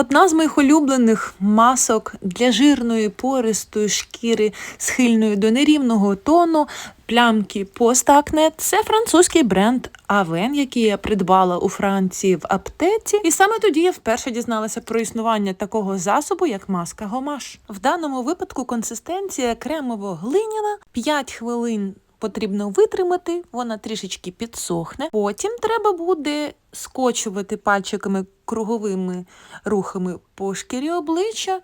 Одна з моїх улюблених масок для жирної пористої шкіри, схильної до нерівного тону, плямки постакне це французький бренд Авен, який я придбала у Франції в аптеці. І саме тоді я вперше дізналася про існування такого засобу, як маска Гомаш. В даному випадку консистенція кремово-глиняна, 5 хвилин потрібно витримати, вона трішечки підсохне. Потім треба буде скочувати пальчиками круговими рухами по шкірі обличчя,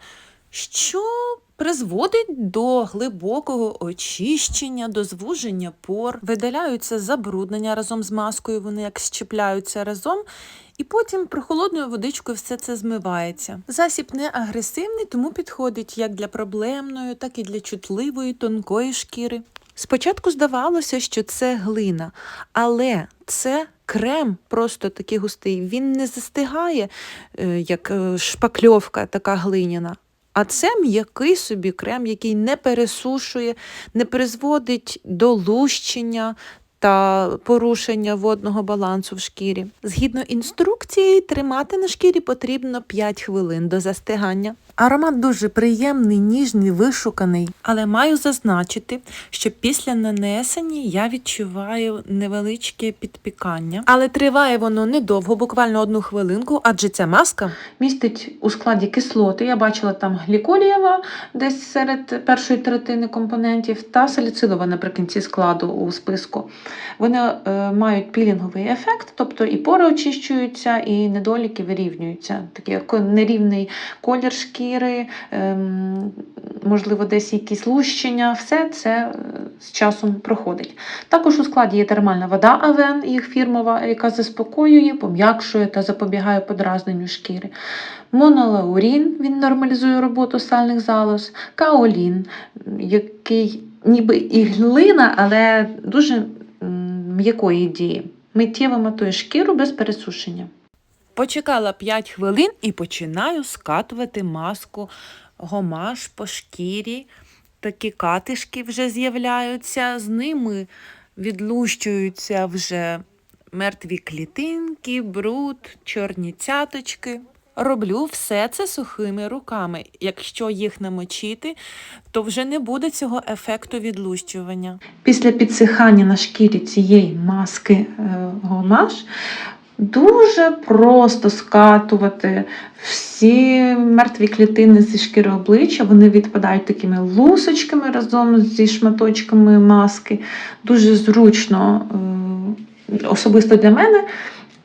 що призводить до глибокого очищення, до звуження пор, видаляються забруднення разом з маскою, вони як щепляються разом. І потім прохолодною водичкою все це змивається. Засіб не агресивний, тому підходить як для проблемної, так і для чутливої, тонкої шкіри. Спочатку здавалося, що це глина, але це крем просто такий густий. Він не застигає, е, як е, шпакльовка така глиняна. А це м'який собі крем, який не пересушує, не призводить до лущення та порушення водного балансу в шкірі. Згідно інструкції, тримати на шкірі потрібно 5 хвилин до застигання. Аромат дуже приємний, ніжний, вишуканий, але маю зазначити, що після нанесення я відчуваю невеличке підпікання, але триває воно недовго, буквально одну хвилинку, адже ця маска містить у складі кислоти. Я бачила там гліколієва десь серед першої третини компонентів та саліцилова наприкінці складу у списку. Вони е, мають пілінговий ефект, тобто і пори очищуються, і недоліки вирівнюються. Такий як нерівний колір шкіри, ем, можливо, десь якісь лущення, все це е, з часом проходить. Також у складі є термальна вода Авен, їх фірмова, яка заспокоює, пом'якшує та запобігає подразненню шкіри. Монолаурін, він нормалізує роботу сальних залоз, каолін, який ніби і глина, але дуже м'якої дії. Миттєво матує шкіру без пересушення. Почекала 5 хвилин і починаю скатувати маску гомаш по шкірі. Такі катишки вже з'являються, з ними відлущуються вже мертві клітинки, бруд, чорні цяточки. Роблю все це сухими руками. Якщо їх намочити, то вже не буде цього ефекту відлущування. Після підсихання на шкірі цієї маски е, гомаш дуже просто скатувати всі мертві клітини зі шкіри обличчя. Вони відпадають такими лусочками разом зі шматочками маски. Дуже зручно, е, особисто для мене,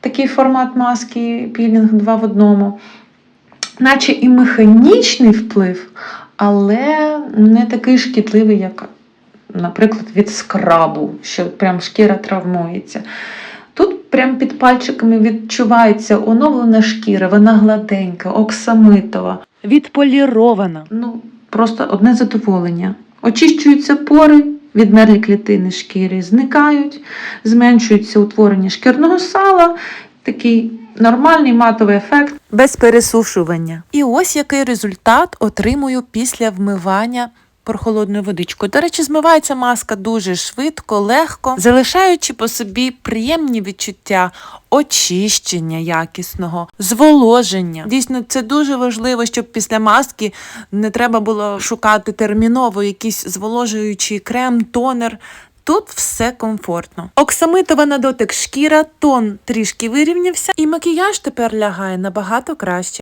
такий формат маски пілінг 2 в одному. Наче і механічний вплив, але не такий шкідливий, як, наприклад, від скрабу, що прям шкіра травмується. Тут прям під пальчиками відчувається оновлена шкіра, вона гладенька, оксамитова, відполірована. Ну, просто одне задоволення. Очищуються пори, відмерлі клітини шкіри зникають, зменшується утворення шкірного сала, такий нормальний матовий ефект. Без пересушування. І ось який результат отримую після вмивання прохолодною водичкою. До речі, змивається маска дуже швидко, легко, залишаючи по собі приємні відчуття очищення якісного, зволоження. Дійсно, це дуже важливо, щоб після маски не треба було шукати терміново якийсь зволожуючий крем, тонер. Тут все комфортно. Оксамитова на дотик шкіра, тон трішки вирівнявся, і макіяж тепер лягає набагато краще.